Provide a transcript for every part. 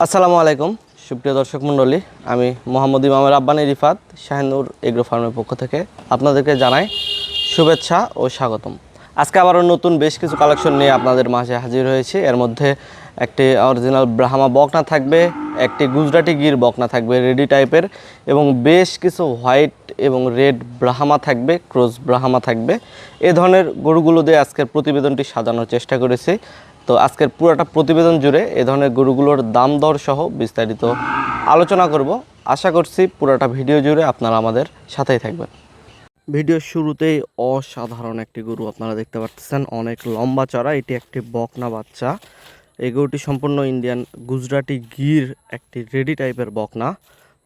আসসালামু আলাইকুম, সুপ্রিয় দর্শক মণ্ডলী। আমি মোহাম্মদ ইমামের আব্বানি রিফাত, শাহিনুর এগ্রো ফার্মের পক্ষ থেকে আপনাদেরকে জানাই শুভেচ্ছা ও স্বাগতম। আজকে আবারও নতুন বেশ কিছু কালেকশন নিয়ে আপনাদের মাঝে হাজির হয়েছি। এর মধ্যে একটি অরিজিনাল ব্রাহ্মা বকনা থাকবে, একটি গুজরাটি গির বকনা থাকবে, রেডি টাইপের, এবং বেশ কিছু হোয়াইট এবং রেড ব্রাহ্মা থাকবে, ক্রোজ ব্রাহ্মা থাকবে। এ ধরনের গরুগুলো দিয়ে আজকের প্রতিবেদনটি সাজানোর চেষ্টা করেছি। তো আজকের পুরোটা প্রতিবেদন জুড়ে এ ধরনের গরুগুলোর দাম দর সহ বিস্তারিত আলোচনা করব। আশা করছি পুরোটা ভিডিও জুড়ে আপনারা আমাদের সাথেই থাকবেন। ভিডিওর শুরুতেই অসাধারণ একটি গরু আপনারা দেখতে পাচ্ছেন। অনেক লম্বা চড়া, এটি একটি বকনা বাচ্চা। এই গরুটি সম্পূর্ণ ইন্ডিয়ান গুজরাটি গির, একটি রেডি টাইপের বকনা।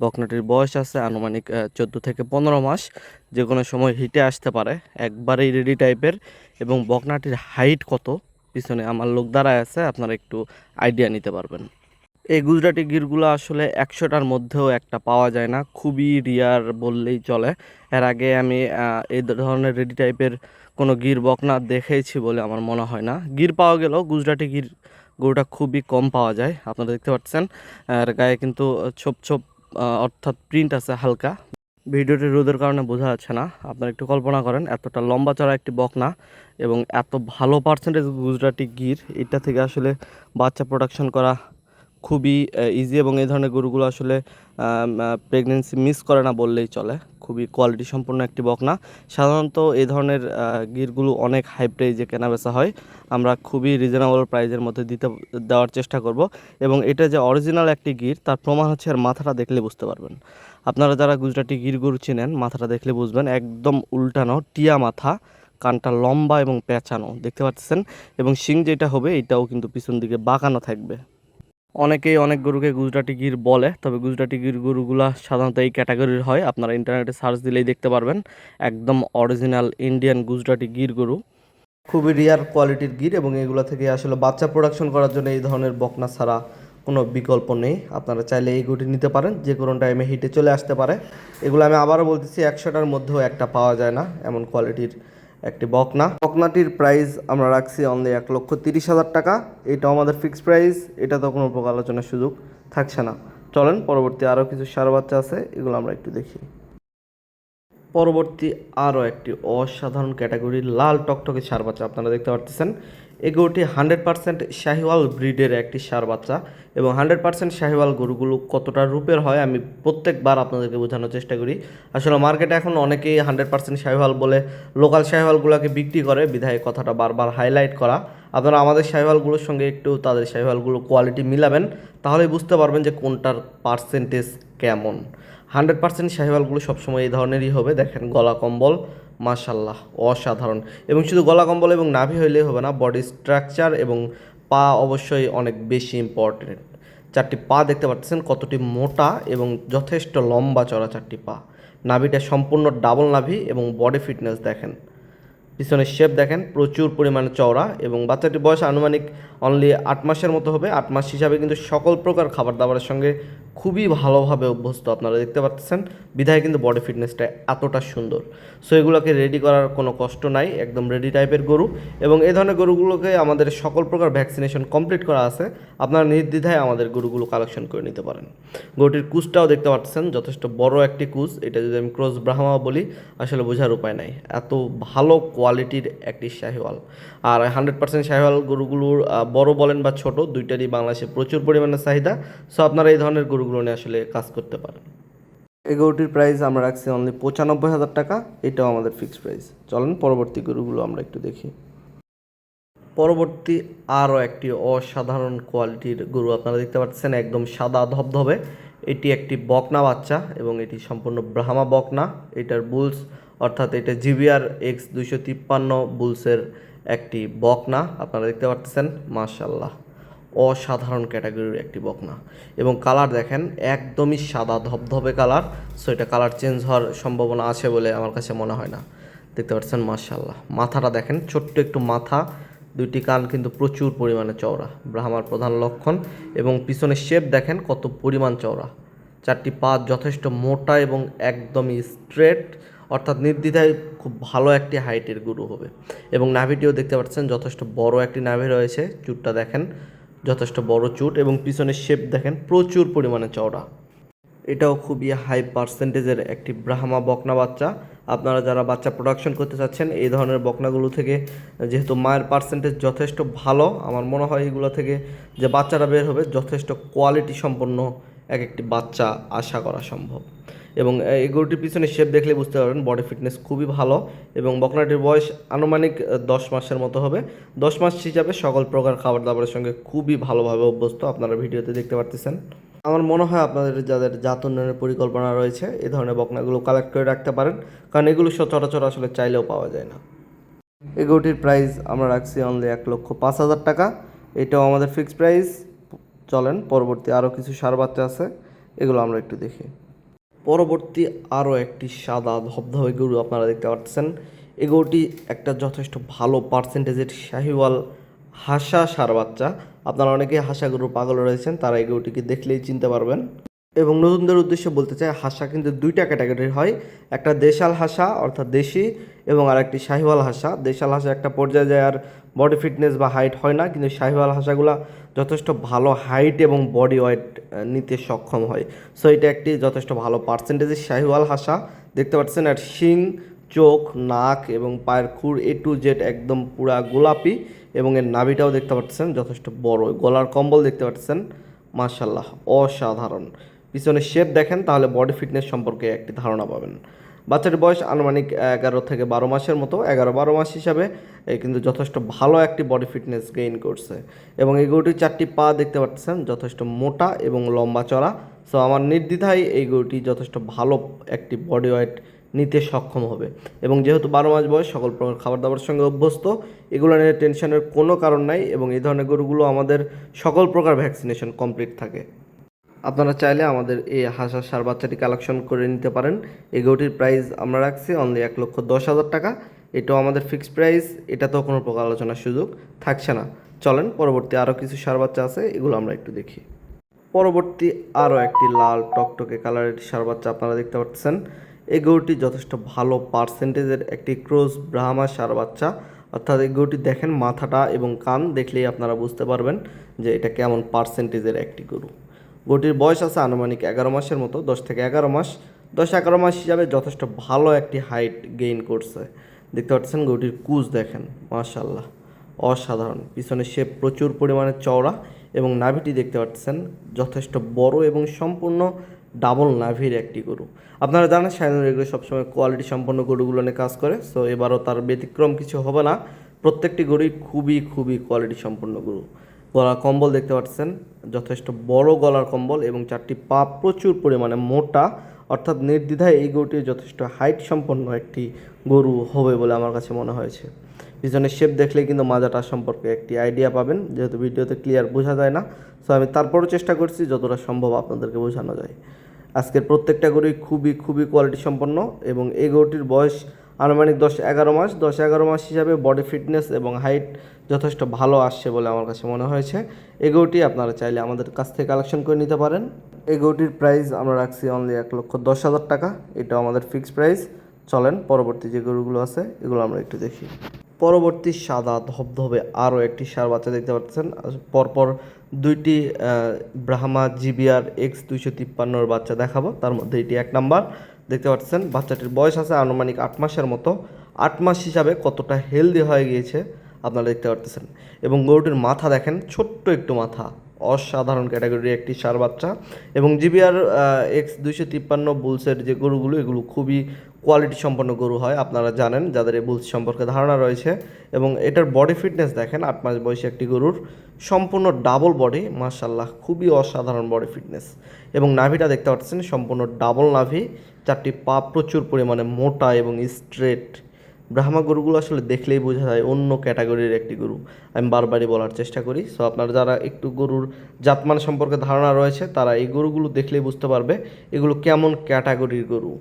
বকনাটির বয়স আছে আনুমানিক চোদ্দ থেকে পনেরো মাস। যে কোনো সময় হিটে আসতে পারে। একবারেই রেডি টাইপের এবং বকনাটির হাইট কত? পিছনে আমার লোক দাঁড়ায় আছে, আপনারা একটু আইডিয়া নিতে পারবেন। এই গুজরাটি গিরগুলো আসলে একশোটার মধ্যেও একটা পাওয়া যায় না, খুবই রিয়ার বললেই চলে। এর আগে আমি এই ধরনের রেডি টাইপের কোনো গির বকনা দেখেছি বলে আমার মনে হয় না। গির পাওয়া গেলেও গুজরাটি গির গরুটা খুবই কম পাওয়া যায়, আপনারা দেখতে পাচ্ছেন। এর গায়ে কিন্তু ছোপ ছোপ অর্থাৎ প্রিন্ট আছে হালকা। ভিডিওটি রোদের কারণে বোঝা যাচ্ছে না। আপনারা একটু কল্পনা করেন, এতটা লম্বা চড়া একটি বকনা এবং এত ভালো পার্সেন্টেজ গুজরাটি গির, এটা থেকে আসলে বাচ্চা প্রোডাকশন করা খুবই ইজি এবং এই ধরনের গরুগুলো আসলে প্রেগনেন্সি মিস করে না বললেই চলে। খুবই কোয়ালিটি সম্পন্ন একটি বকনা। সাধারণত এই ধরনের গিরগুলো অনেক হাই প্রাইজে কেনা বেচা হয়। আমরা খুবই রিজনেবল প্রাইজের মধ্যে দিতে, দেওয়ার চেষ্টা করব। এবং এটা যে অরিজিনাল একটি গির, তার প্রমাণ হচ্ছে আর মাথাটা দেখলে বুঝতে পারবেন। আপনারা যারা গুজরাটি গির গরু চিনেন, মাথাটা দেখলে বুঝবেন, একদম উল্টানো, টিয়া মাথা, কানটা লম্বা এবং পেঁচানো, দেখতে পাচ্ছেন? এবং শিং যেটা হবে, এটাও কিন্তু পিছন দিকে বাঁকানো থাকবে। অনেকেই অনেক গরুকে গুজরাটি গির বলে, তবে গুজরাটি গির গরুগুলা সাধারণত এই ক্যাটাগরির হয়। আপনারা ইন্টারনেটে সার্চ দিলেই দেখতে পারবেন, একদম অরিজিনাল ইন্ডিয়ান গুজরাটি গির গরু। খুবই রিয়ার কোয়ালিটির গির এবং এগুলো থেকে আসলে বাচ্চা প্রোডাকশন করার জন্য এই ধরনের বকনা ছাড়া কোনো বিকল্প নেই। আপনারা চাইলে এই গরুটি নিতে পারেন, যে কোনো টাইমে হিটে চলে আসতে পারে। এগুলো আমি আবারও বলতেছি, একশোটার মধ্যেও একটা পাওয়া যায় না এমন কোয়ালিটির একটি বকনা। বকনাটির প্রাইস আমরা রাখছি অনলি এক লক্ষ তিরিশ হাজার টাকা। এটাও আমাদের ফিক্সড প্রাইস এটা তো কোনো প্রকার আলোচনার সুযোগ থাকছে না। চলেন, পরবর্তী আরও কিছু সার বাচ্চা আছে, এগুলো আমরা একটু দেখি। পরবর্তী আরও একটি অসাধারণ ক্যাটাগরির লাল টকটকে সার বাচ্চা, আপনারা দেখতে পাচ্ছেন এই গরুটি হান্ড্রেড পার্সেন্ট শাহিওয়াল ব্রিডের একটি সার বাচ্চা এবং হান্ড্রেড পার্সেন্ট শাহিওয়াল গরুগুলো কতটা রূপের হয় আমি প্রত্যেকবার আপনাদেরকে বোঝানোর চেষ্টা করি। আসলে মার্কেটে এখন অনেকেই হান্ড্রেড পার্সেন্ট শাহিওয়াল বলে লোকাল শাহিওয়ালগুলোকে বিক্রি করে। বিধায় কথাটা বারবার হাইলাইট করা। আপনারা আমাদের শাহিওয়ালগুলোর সঙ্গে একটু তাদের শাহিওয়ালগুলো কোয়ালিটি মিলাবেন, তাহলেই বুঝতে পারবেন যে কোনটার পার্সেন্টেজ কেমন। হান্ড্রেড পার্সেন্ট শাহিওয়ালগুলো সবসময় এই ধরনেরই হবে। দেখেন গলা কম্বল মাশাল্লাহ, অসাধারণ। এবং শুধু গলা কম্বল এবং নাভি হইলেই হবে না বডি স্ট্রাকচার এবং পা অবশ্যই অনেক বেশি ইম্পর্টেন্ট চারটি পা দেখতে পাচ্ছেন, কতটি মোটা এবং যথেষ্ট লম্বা চড়া চারটি পা। নাভিটা সম্পূর্ণ ডাবল নাভি এবং বডি ফিটনেস দেখেন। পিছনের শেপ দেখেন, প্রচুর পরিমাণে চওড়া এবং বাচ্চাটির বয়স আনুমানিক অনলি আট মাসের মতো হবে। আট মাস হিসাবে কিন্তু সকল প্রকার খাবার দাবারের সঙ্গে খুবই ভালোভাবে অভ্যস্ত আপনারা দেখতে পাচ্ছেন। বিধায় কিন্তু বডি ফিটনেসটা এতটা সুন্দর। সো এগুলোকে রেডি করার কোনো কষ্ট নাই, একদম রেডি টাইপের গরু এবং এই ধরনের গরুগুলোকে আমাদের সকল প্রকার ভ্যাকসিনেশন কমপ্লিট করা আছে। আপনারা নির্দ্বিধায় আমাদের গরুগুলো কালেকশন করে নিতে পারেন। গরুটির কুচটাও দেখতে পাচ্ছেন, যথেষ্ট বড় একটি কুচ। এটা যদি আমি ক্রস ব্রাহ্মা বলি, আসলে বোঝার উপায় নাই। এত ভালো কোয়ালিটির একটি শাহিওয়াল। আর হান্ড্রেড পার্সেন্ট শাহিওয়াল গরুগুলোর বড় বলেন বা ছোট, দুইটারই বাংলাদেশে প্রচুর পরিমাণে চাহিদা। সো আপনারা এই ধরনের গরুগুলো নিয়ে আসলে কাজ করতে পারেন। এই গরুটির প্রাইস আমরা রাখছি অনলি পঁচানব্বই হাজার টাকা, এটাও আমাদের ফিক্সড প্রাইস চলেন, পরবর্তী গরুগুলো আমরা একটু দেখি। পরবর্তী আরও একটি অসাধারণ কোয়ালিটির গরু আপনারা দেখতে পাচ্ছেন, একদম সাদা ধবধবে। এটি একটি বকনা বাচ্চা এবং এটি সম্পূর্ণ ব্রাহ্মা বকনা। এটার বুলস অর্থাৎ এটা জিবিআর এক্স দুইশো তিপ্পান্ন বুলসের একটি বকনা, আপনারা দেখতে পাচ্ছেন মাশাল্লাহ অসাধারণ ক্যাটাগরির একটি বকনা। এবং কালার দেখেন, একদমই সাদা, ধবধবে কালার, সো এটা কালার চেঞ্জ হওয়ার সম্ভাবনা আছে বলে আমার কাছে মনে হয় না। দেখতে পাচ্ছেন মাশাল্লাহ মাথাটা দেখেন, ছোট্ট একটু মাথা, দুইটি কান কিন্তু প্রচুর পরিমাণে চওড়া, ব্রাহ্মার প্রধান লক্ষণ। এবং পিছনের শেপ দেখেন, কত পরিমাণ চওড়া। চারটি পা যথেষ্ট মোটা এবং একদমই স্ট্রেট অর্থাৎ নির্দ্বিধায় খুব ভালো একটি হাইটের গরু হবে। এবং নাভিটিও দেখতে পাচ্ছেন যথেষ্ট বড় একটি নাভি রয়েছে। চুটটা দেখেন, যথেষ্ট বড় চুট এবং পিছনের শেপ দেখেন, প্রচুর পরিমাণে চওড়া। এটাও খুবই হাই পার্সেন্টেজের একটি ব্রাহ্মা বকনা বাচ্চা। আপনারা যারা বাচ্চা প্রোডাকশন করতে চাচ্ছেন, এই ধরনের বকনাগুলো থেকে যেহেতু মায়ের পার্সেন্টেজ যথেষ্ট ভালো, আমার মনে হয় এগুলো থেকে যে বাচ্চাটা বের হবে, যথেষ্ট কোয়ালিটি সম্পন্ন এক একটি বাচ্চা আশা করা সম্ভব। এবং এই গরুটির পিছনে শেপ দেখলে বুঝতে পারবেন বডি ফিটনেস খুবই ভালো এবং বকনাটির বয়স আনুমানিক দশ মাসের মতো হবে। দশ মাস হিসাবে সকল প্রকার খাবার দাবারের সঙ্গে খুবই ভালোভাবে অভ্যস্ত আপনারা ভিডিওতে দেখতে পারতেছেন। আমার মনে হয় আপনাদের যাদের জাত উন্নয়নের পরিকল্পনা রয়েছে এই ধরনের বকনাগুলো কালেক্ট করে রাখতে পারেন, কারণ এগুলো সচরাচর আসলে চাইলেও পাওয়া যায় না। এই গরুটির প্রাইস আমরা রাখছি অনলি এক লক্ষ পাঁচ হাজার টাকা। এটাও আমাদের ফিক্সড প্রাইস চলেন, পরবর্তী আরও কিছু সার বাচ্চা আছে, এগুলো আমরা একটু দেখি। পরবর্তী আরও একটি সাদা ধবধবে গরু আপনারা দেখতে পাচ্ছেন। এ গরুটি একটা যথেষ্ট ভালো পার্সেন্টেজের শাহিওয়াল হাসা সার বাচ্চা। আপনারা অনেকেই হাসা গরু পাগল রয়েছেন, তারা এই গরুটিকে দেখলেই চিনতে পারবেন। এবং নতুনদের উদ্দেশ্যে বলতে চাই, হাসা কিন্তু দুইটা ক্যাটাগরির হয়। একটা দেশাল হাসা, অর্থাৎ দেশি, এবং আরেকটি শাহিওয়াল হাসা। দেশাল হাসা একটা পর্যায়ে যায় আর বডি ফিটনেস বা হাইট হয় না, কিন্তু শাহিওয়াল হাসাগুলা যথেষ্ট ভালো হাইট এবং বডি ওয়েট নিতে সক্ষম হয়। সো এটা একটি যথেষ্ট ভালো পার্সেন্টেজের শাহিওয়াল হাসা। দেখতে পাচ্ছেন, আর শিং, চোখ, নাক এবং পায়ের খুর এ টু জেড একদম পুরা গোলাপি, এবং এর নাভিটাও দেখতে পাচ্ছেন যথেষ্ট বড়। গলার কম্বল দেখতে পাচ্ছেন মার্শাল্লাহ অসাধারণ। পিছনে শেপ দেখেন, তাহলে বডি ফিটনেস সম্পর্কে একটি ধারণা পাবেন। বাচ্চাটির বয়স আনুমানিক এগারো থেকে বারো মাসের মতো। এগারো বারো মাস হিসাবে কিন্তু যথেষ্ট ভালো একটি বডি ফিটনেস গেইন করছে। এবং এই গরুটির চারটি পা দেখতে পাচ্ছেন, যথেষ্ট মোটা এবং লম্বা চড়া। সো আমার নির্দ্বিধায় এই গরুটি যথেষ্ট ভালো একটি বডি ওয়েট নিতে সক্ষম হবে। এবং যেহেতু বারো মাস বয়স, সকল প্রকার খাবার দাবার সঙ্গে অভ্যস্ত, এগুলো নিয়ে টেনশনের কোনো কারণ নাই। এবং এই ধরনের গরুগুলো আমাদের সকল প্রকার ভ্যাকসিনেশন কমপ্লিট থাকে। আপনারা চাইলে আমাদের এই হাঁসা সার বাচ্চাটি কালেকশন করে নিতে পারেন। এই গরুটির প্রাইস আমরা রাখছি অনলি এক লক্ষ দশ হাজার টাকা। এটাও আমাদের ফিক্সড প্রাইস এটাতেও কোনো প্রকার আলোচনার সুযোগ থাকছে না। চলেন, পরবর্তী আরও কিছু সার বাচ্চা আছে, এগুলো আমরা একটু দেখি। পরবর্তী আরও একটি লাল টকটকে কালারের সার বাচ্চা আপনারা দেখতে পাচ্ছেন। এই গরুটি যথেষ্ট ভালো পার্সেন্টেজের একটি ক্রোজ ব্রাহ্মা সার বাচ্চা। অর্থাৎ এই গরুটি দেখেন মাথাটা এবং কান দেখলেই আপনারা বুঝতে পারবেন যে এটা কেমন পার্সেন্টেজের একটি গরু। গরুটির বয়স আছে আনুমানিক এগারো মাসের মতো, দশ থেকে এগারো মাস। দশ এগারো মাস হিসাবে যথেষ্ট ভালো একটি হাইট গেইন করছে। দেখতে পাচ্ছেন গরুটির কুচ দেখেন মাশাল্লাহ অসাধারণ। পিছনে সে প্রচুর পরিমাণে চওড়া এবং নাভিটি দেখতে পাচ্ছেন, যথেষ্ট বড় এবং সম্পূর্ণ ডাবল নাভির একটি গরু। আপনারা জানেন সাইনুর এগুলো সবসময় কোয়ালিটি সম্পন্ন গরুগুলো নিয়ে কাজ করে সো এবারও তার ব্যতিক্রম কিছু হবে না। প্রত্যেকটি গরুই খুবই খুবই কোয়ালিটি সম্পন্ন গরু। গলার কম্বল দেখতে পাচ্ছেন। যথেষ্ট বড় গলার কম্বল এবং চারটি পা প্রচুর পরিমাণে মোটা। অর্থাৎ নির্দ্বিধায় এই গরুটি যথেষ্ট হাইট সম্পন্ন একটি গরু হবে বলে আমার কাছে মনে হয়েছে। পিছনের শেপ দেখলে কিন্তু মাজাটা সম্পর্কে একটি আইডিয়া পাবেন। যেহেতু ভিডিওতে ক্লিয়ার বোঝা যায় না সো আমি তারপরও চেষ্টা করছি যতটা সম্ভব আপনাদেরকে বোঝানো যায়। আজকের প্রত্যেকটা গরুই খুবই খুবই কোয়ালিটি সম্পন্ন এবং এই গরুটির বয়স আনুমানিক দশ এগারো মাস, দশ এগারো মাস হিসাবে বডি ফিটনেস এবং হাইট যথেষ্ট ভালো আসছে বলে আমার কাছে মনে হয়েছে। এই গরুটি আপনারা চাইলে আমাদের কাছ থেকে কালেকশন করে নিতে পারেন। এই গরুটির প্রাইস আমরা রাখছি অনলি এক লক্ষ দশ হাজার টাকা। এটাও আমাদের ফিক্সড প্রাইস চলেন, পরবর্তী যে গরুগুলো আছে, এগুলো আমরা একটু দেখি। পরবর্তী সাদা ধবধবে আরও একটি সার বাচ্চা দেখতে পাচ্ছেন। পরপর দুইটি ব্রাহ্মা জিবিআর এক্স দুইশো তিপ্পান্নর বাচ্চা দেখাবো। তার মধ্যে এটি এক নাম্বার। দেখতে পাচ্ছেন, বাচ্চাটির বয়স আছে আনুমানিক আট মাসের মতো। আট মাস হিসাবে কতটা হেলদি হয়ে গিয়েছে আপনারা দেখতে পারতেছেন। এবং গরুটির মাথা দেখেন, ছোট্ট একটু মাথা, অসাধারণ ক্যাটাগরির একটি সার বাচ্চা। এবং জিবিআর এক্স দুইশো তিপ্পান্ন বুলসের যে গরুগুলো, এগুলো খুবই কোয়ালিটি সম্পন্ন গরু হয়, আপনারা জানেন, যাদের এই বুলস সম্পর্কে ধারণা রয়েছে। এবং এটার বডি ফিটনেস দেখেন, আট মাস বয়সী একটি গরুর। সম্পূর্ণ ডাবল বডি মার্শাল্লাহ খুবই অসাধারণ বডি ফিটনেস এবং নাভিটা দেখতে পাচ্ছেন, সম্পূর্ণ ডাবল নাভি, চারটি পা প্রচুর পরিমাণে মোটা এবং স্ট্রেট ব্রাহ্মা গরুগুলো আসলে দেখলেই বোঝা যায়, অন্য ক্যাটাগরির একটি গরু। আমি বারবারই বলার চেষ্টা করি। সো আপনারা যারা একটু গরুর জাতমান সম্পর্কে ধারণা রয়েছে, তারা এই গরুগুলো দেখলেই বুঝতে পারবে এগুলো কেমন ক্যাটাগরির গরু।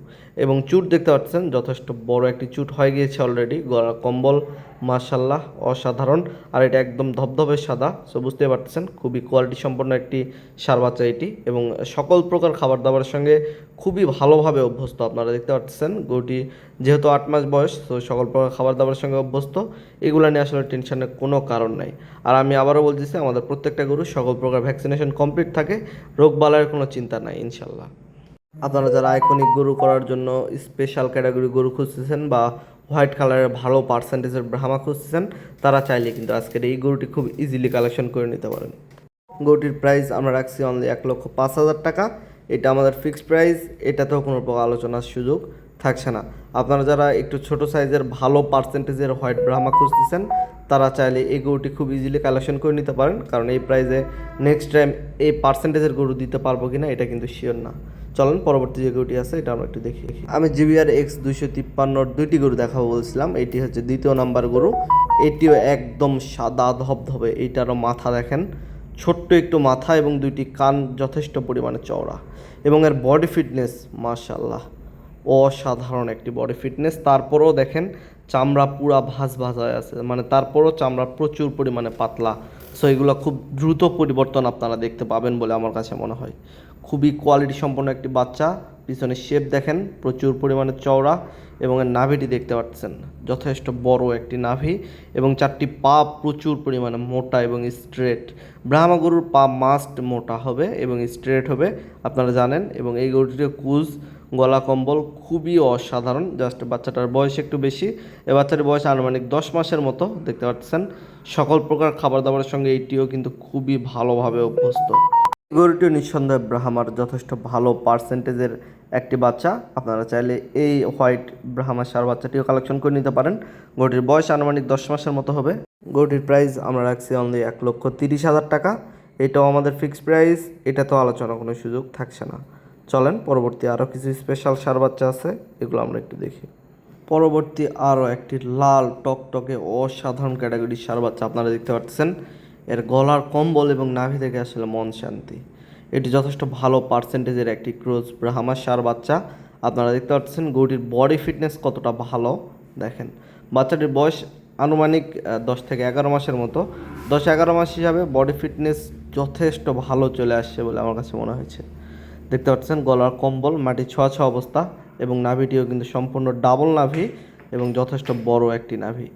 এবং চুট দেখতে পাচ্ছেন, যথেষ্ট বড় একটি চুট হয়ে গিয়েছে অলরেডি গলা কম্বল মার্শাল্লাহ অসাধারণ। আর এটা একদম ধবধবে সাদা সো বুঝতে পারতেছেন, খুবই কোয়ালিটি সম্পন্ন একটি সার এটি। এবং সকল প্রকার খাবার দাবারের সঙ্গে খুবই ভালোভাবে অভ্যস্ত আপনারা দেখতে পাচ্ছেন গরুটি যেহেতু আট মাস বয়স তো সকল প্রকার খাবার দাবারের সঙ্গে অভ্যস্ত। এগুলো নিয়ে আসলে টেনশনের কোনো কারণ নাই। আর আমি আবারও বলতেছি, আমাদের প্রত্যেকটা গরু সকল প্রকার ভ্যাকসিনেশন কমপ্লিট থাকে, রোগ বালায়ের কোনো চিন্তা নাই ইনশাল্লাহ আপনারা যারা আইকনিক গরু করার জন্য স্পেশাল ক্যাটাগরি গরু খুঁজতেছেন বা হোয়াইট কালারের ভালো পার্সেন্টেজের ব্রাহ্মা খুঁজতেছেন, তারা চাইলে কিন্তু আজকের এই গরুটি খুব ইজিলি কালেকশন করে নিতে পারেন। গরুটির প্রাইস আমরা রাখছি অনলি এক লক্ষ পাঁচ হাজার টাকা। এটা আমাদের ফিক্সড প্রাইস এটাতেও কোনো প্রকার আলোচনার সুযোগ থাকছে না। আপনারা যারা একটু ছোট সাইজের ভালো পার্সেন্টেজের হোয়াইট ব্রাহ্মা খুঁজতেছেন, তারা চাইলে এই গরুটি খুব ইজিলি কালেকশন করে নিতে পারেন, কারণ এই প্রাইসে নেক্সট টাইম এই পার্সেন্টেজের গরু দিতে পারব কিনা, এটা কিন্তু শিওর না। চলেন, পরবর্তী যে গরুটি আছে, এটা আমরা একটু দেখি। আমি জিবিআর এক্স দুইশো তিপ্পান্নর দুইটি গরু দেখাবো বলছিলাম। এটি হচ্ছে দ্বিতীয় নাম্বার গরু। এটিও একদম সাদা ধবধবে। এইটারও মাথা দেখেন। ছোট্ট একটু মাথা এবং দুইটি কান যথেষ্ট পরিমাণে চওড়া। এবং এর বডি ফিটনেস মাশাল্লাহ অসাধারণ একটি বডি ফিটনেস তারপরেও দেখেন, চামড়া পুরা ভাজ ভাজ হয়ে আছে। মানে তারপরও চামড়া প্রচুর পরিমাণে পাতলা। সো এগুলো খুব দ্রুত পরিবর্তন আপনারা দেখতে পাবেন বলে আমার কাছে মনে হয়। খুবই কোয়ালিটি সম্পন্ন একটি বাচ্চা। পিছনে শেপ দেখেন, প্রচুর পরিমাণে চওড়া এবং এর নাভিটি দেখতে পাচ্ছেন। যথেষ্ট বড় একটি নাভি এবং চারটি পা প্রচুর পরিমাণে মোটা এবং স্ট্রেট ব্রাহ্মা গরুর পা মাস্ট মোটা হবে এবং স্ট্রেট হবে, আপনারা জানেন। এবং এই গরুটির কুজ, গলা কম্বল খুবই অসাধারণ। জাস্ট বাচ্চাটার বয়স একটু বেশি। এই বাচ্চাটির বয়স আনুমানিক দশ মাসের মতো, দেখতে পাচ্ছেন। সকল প্রকার খাবার দাবারের সঙ্গে এইটিও কিন্তু খুবই ভালোভাবে অভ্যস্ত। গরুটিও নিঃসন্দেহে ব্রাহ্মার যথেষ্ট ভালো পার্সেন্টেজের একটি বাচ্চা। আপনারা চাইলে এই হোয়াইট ব্রাহ্মার সার বাচ্চাটিও কালেকশন করে নিতে পারেন। গরুটির বয়স আনুমানিক দশ মাসের মতো হবে। গরুটির প্রাইস আমরা রাখছি অনলি এক লক্ষ তিরিশ হাজার টাকা। এটাও আমাদের ফিক্সড প্রাইস এটা তো আলোচনা কোনো সুযোগ থাকছে না। চলেন, পরবর্তী আরও কিছু স্পেশাল সার বাচ্চা আছে, এগুলো আমরা একটু দেখি। পরবর্তী আরও একটি লাল টকটকে অসাধারণ ক্যাটাগরির সার বাচ্চা আপনারা দেখতে পাচ্ছেন এর গলার কম্বল এবং নাভি থেকে আসলে মন শান্তি। এটি যথেষ্ট ভালো পার্সেন্টেজের একটি ক্রোজ ব্রাহ্মার সার বাচ্চা। আপনারা দেখতে পাচ্ছেন গরুটির বডি ফিটনেস কতটা ভালো, দেখেন। বাচ্চাটির বয়স আনুমানিক দশ থেকে এগারো মাসের মতো। দশ এগারো মাস হিসাবে বডি ফিটনেস যথেষ্ট ভালো চলে আসছে বলে আমার কাছে মনে হয়েছে। দেখতে পাচ্ছেন গলার কম্বল, মাটি ছোঁয়া ছোঁয়া অবস্থা এবং নাভিটিও কিন্তু সম্পূর্ণ ডাবল নাভি এবং যথেষ্ট বড় একটি নাভি।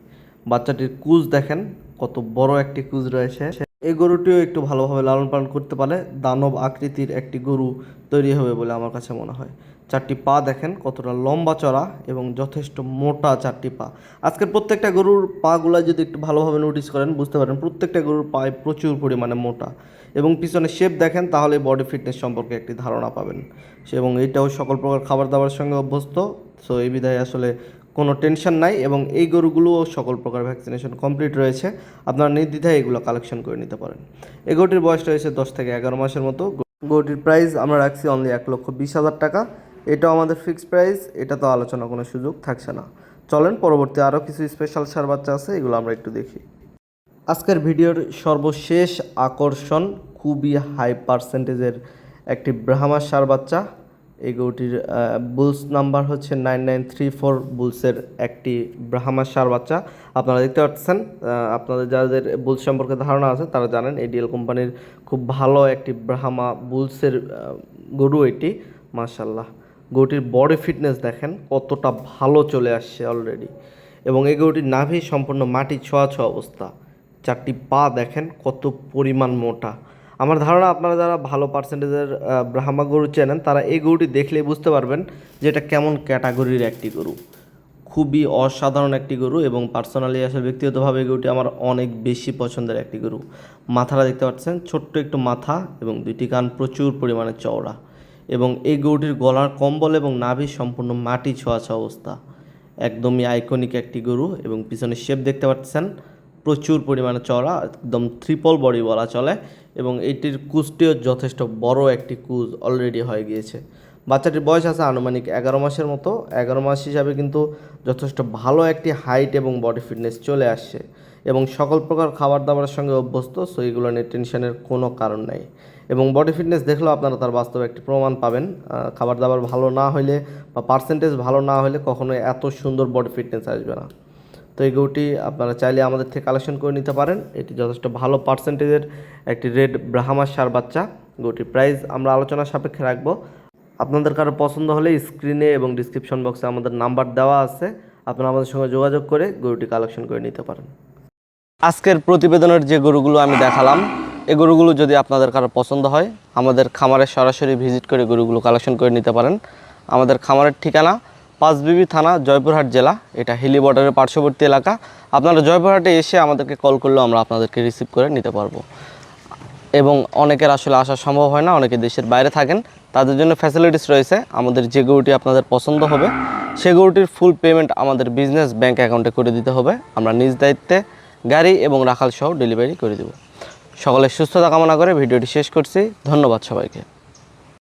বাচ্চাটির কুজ দেখেন কত বড় একটি কুজ রয়েছে। এই গরুটিও একটু ভালোভাবে লালন পালন করতে পারলে দানব আকৃতির একটি গরু তৈরি হবে বলে আমার কাছে মনে হয়। চারটি পা দেখেন, কতটা লম্বা চড়া এবং যথেষ্ট মোটা চারটি পা। আজকের প্রত্যেকটা গরুর পাগুলা যদি একটু ভালোভাবে নোটিস করেন, বুঝতে পারেন প্রত্যেকটা গরুর পায়ে প্রচুর পরিমাণে মোটা এবং পিছনে শেপ দেখেন, তাহলে বডি ফিটনেস সম্পর্কে একটি ধারণা পাবেন। এবং এটাও সকল প্রকার খাবার দাবারের সঙ্গে অভ্যস্ত। সো এই বিধায় আসলে কোনো টেনশন নাই এবং এই গরুগুলোও সকল প্রকার ভ্যাকসিনেশন কমপ্লিট রয়েছে। আপনারা নির্দ্বিধায় এগুলো কালেকশন করে নিতে পারেন। এই গরুটির বয়স রয়েছে দশ থেকে এগারো মাসের মতো। গরুটির প্রাইস আমরা রাখছি অনলি এক লক্ষ বিশ হাজার টাকা। এটাও আমাদের ফিক্সড প্রাইস এটা তো আলোচনা কোনো সুযোগ থাকছে না। চলেন, পরবর্তী আরও কিছু স্পেশাল সার বাচ্চা আছে, এগুলো আমরা একটু দেখি। আজকের ভিডিওর সর্বশেষ আকর্ষণ খুবই হাই পার্সেন্টেজের একটি ব্রাহ্মা সার বাচ্চা। এই গরুটির বুলস নাম্বার হচ্ছে নাইন নাইন থ্রি ফোর বুলসের একটি ব্রাহ্মা সার বাচ্চা। আপনারা দেখতে পাচ্ছেন আপনাদের যাদের বুলস সম্পর্কে ধারণা আছে, তারা জানেন এডিএল কোম্পানির খুব ভালো একটি ব্রাহ্মা বুলসের গরু এটি। মাশাল্লাহ গরুটির বডি ফিটনেস দেখেন, কতটা ভালো চলে আসছে অলরেডি এবং এই গরুটির নাভি সম্পূর্ণ মাটি ছোঁয়া ছোঁয়া অবস্থা। চারটি পা দেখেন, কত পরিমাণ মোটা। আমার ধারণা আপনারা যারা ভালো পার্সেন্টেজের ব্রাহ্মা গরু চেনেন, তারা এই গরুটি দেখলেই বুঝতে পারবেন যে এটা কেমন ক্যাটাগরির একটি গরু। খুবই অসাধারণ একটি গরু এবং পার্সোনালি আসলে ব্যক্তিগতভাবে এই গরুটি আমার অনেক বেশি পছন্দের একটি গরু। মাথাটা দেখতে পাচ্ছেন, ছোট্ট একটু মাথা এবং দুইটি কান প্রচুর পরিমাণে চওড়া এবং এই গরুটির গলার কম্বল এবং নাভি সম্পূর্ণ মাটি ছোঁয়া ছোঁয়া অবস্থা। একদমই আইকনিক একটি গরু এবং পিছনে শেপ দেখতে পাচ্ছেন প্রচুর পরিমাণে চড়া, একদম ট্রিপল বডি বলা চলে এবং এটির কুজটিও যথেষ্ট বড় একটি কুজ অলরেডি হয়ে গিয়েছে। বাচ্চাটির বয়স আছে আনুমানিক এগারো মাসের মতো। এগারো মাস হিসাবে কিন্তু যথেষ্ট ভালো একটি হাইট এবং বডি ফিটনেস চলে আসছে এবং সকল প্রকার খাবার দাবারের সঙ্গে অভ্যস্ত সো এগুলো নিয়ে টেনশনের কোনো কারণ নেই। এবং বডি ফিটনেস দেখলেও আপনারা তার বাস্তবে একটি প্রমাণ পাবেন। খাবার দাবার ভালো না হলে বা পার্সেন্টেজ ভালো না হলে কখনোই এত সুন্দর বডি ফিটনেস আসবে না। তো এই গরুটি আপনারা চাইলে আমাদের থেকে কালেকশন করে নিতে পারেন। এটি যথেষ্ট ভালো পার্সেন্টেজের একটি রেড ব্রাহ্মার সার বাচ্চা। গরুটির প্রাইস আমরা আলোচনা সাপেক্ষে রাখব। আপনাদের কারও পছন্দ হলে স্ক্রিনে এবং ডিসক্রিপশন বক্সে আমাদের নাম্বার দেওয়া আছে। আপনারা আমাদের সঙ্গে যোগাযোগ করে গরুটি কালেকশন করে নিতে পারেন। আজকের প্রতিবেদনের যে গরুগুলো আমি দেখালাম এই গরুগুলো যদি আপনাদের কারও পছন্দ হয়, আমাদের খামারে সরাসরি ভিজিট করে গরুগুলো কালেকশন করে নিতে পারেন। আমাদের খামারের ঠিকানা পাঁচবিবি থানা, জয়পুরহাট জেলা। এটা হিলি বর্ডারের পার্শ্ববর্তী এলাকা। আপনারা জয়পুরহাটে এসে আমাদেরকে কল করলেও আমরা আপনাদেরকে রিসিভ করে নিতে পারব। এবং অনেকের আসলে আসা সম্ভব হয় না, অনেকে দেশের বাইরে থাকেন। তাদের জন্য ফ্যাসিলিটিস রয়েছে। আমাদের যে গরুটি আপনাদের পছন্দ হবে, সে গরুটির ফুল পেমেন্ট আমাদের বিজনেস ব্যাংক অ্যাকাউন্টে করে দিতে হবে। আমরা নিজ দায়িত্বে গাড়ি এবং রাখাল সহ ডেলিভারি করে দেব। সকলে সুস্থতা কামনা করে ভিডিওটি শেষ করছি। ধন্যবাদ সবাইকে।